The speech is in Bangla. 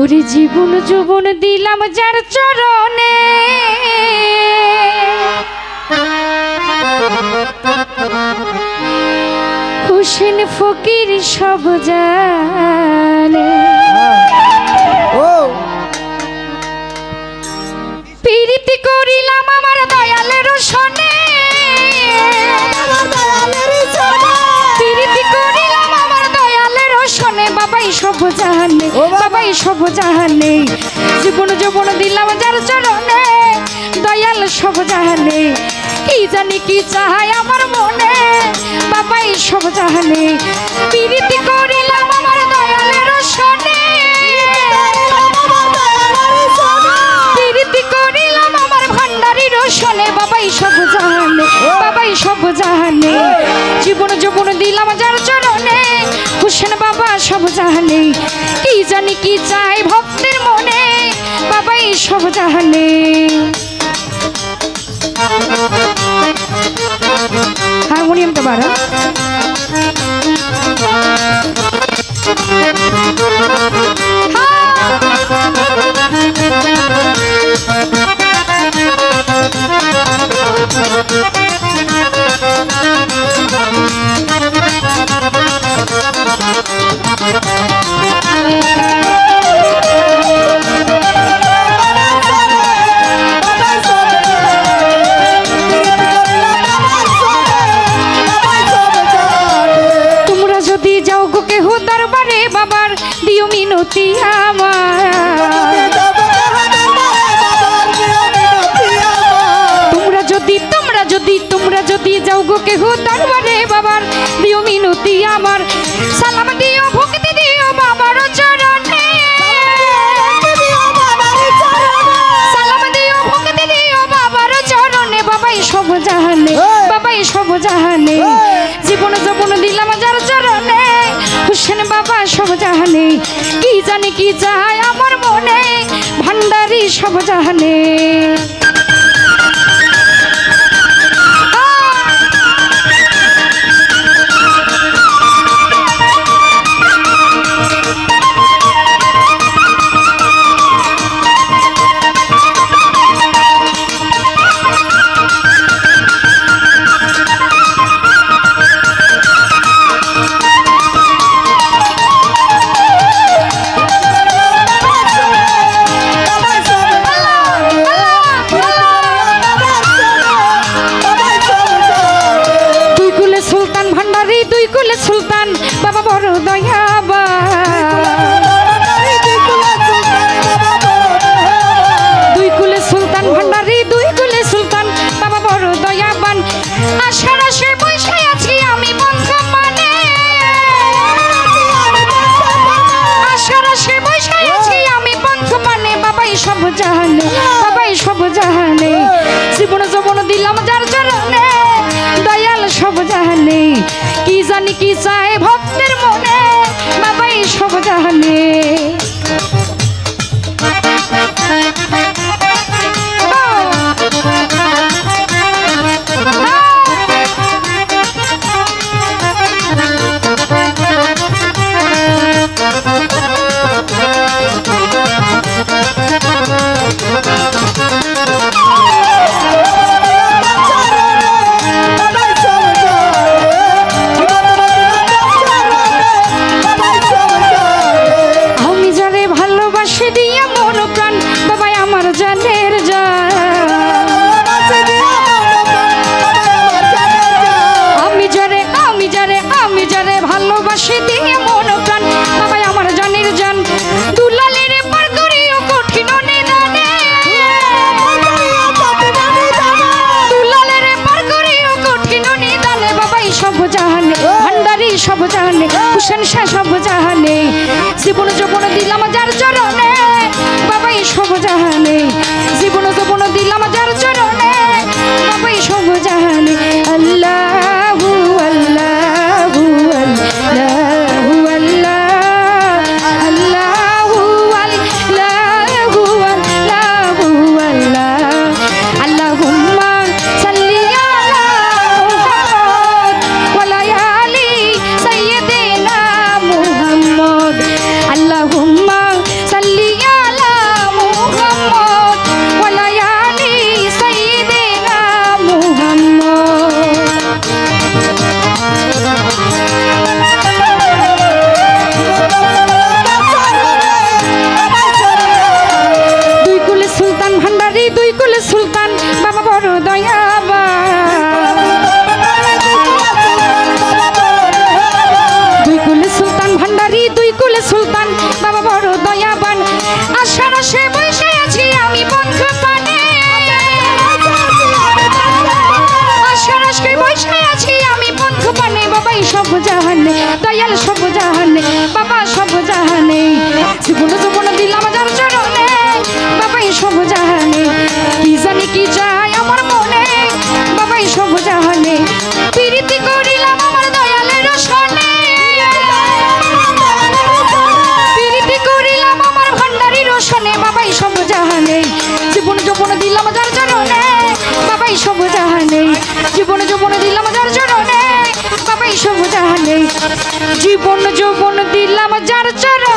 ওরে জীবন যৌবন দিলাম যার চরণে। হুসেন ফকির সব জানে। পীড়িতি করিলাম আমার দয়ালের সনে বাবাই সব জানে জীবন যৌবন দিলাম যার চরণে, দয়াল সব জানে কি জানি কি চাই আমার মনে বাবাই সব জানে পীড়িতি করিলাম আমার দয়ালের সনে প্রীতি বাবাই সব জানে বাবাই সব জানে জীবন জীবন দিলাম যার চরণে, হুসেন বাবা, সব কি জানি কি চাই ভক্তের মনে? বাবাই সব জানে। হারমোনিয়ামটা বাড়া দরবারে বাবার দিও মিনতি আমার। তোমরা যদি তোমরা যদি তোমরা যদি যাও গো কেহ দরবারে বাবার দিও মিনতি আমার। জাহানে কি জানি কি চায় আমার মনে? ভান্ডারি সব জাহানে। দুই কুলে সুলতান বাবা বড় দয়াবা সে সব জানে জীবন যৌবন দিলাম যার জন্য বাবাই সব জাহানে। জীবন যৌবন দিলাম যার চরণে, বাবাই সব জাহানে। জীবন যৌবন দিলাম যার চরণে, বাবাই সব জাহানে। জীবন যৌবন দিলাম যার চরণে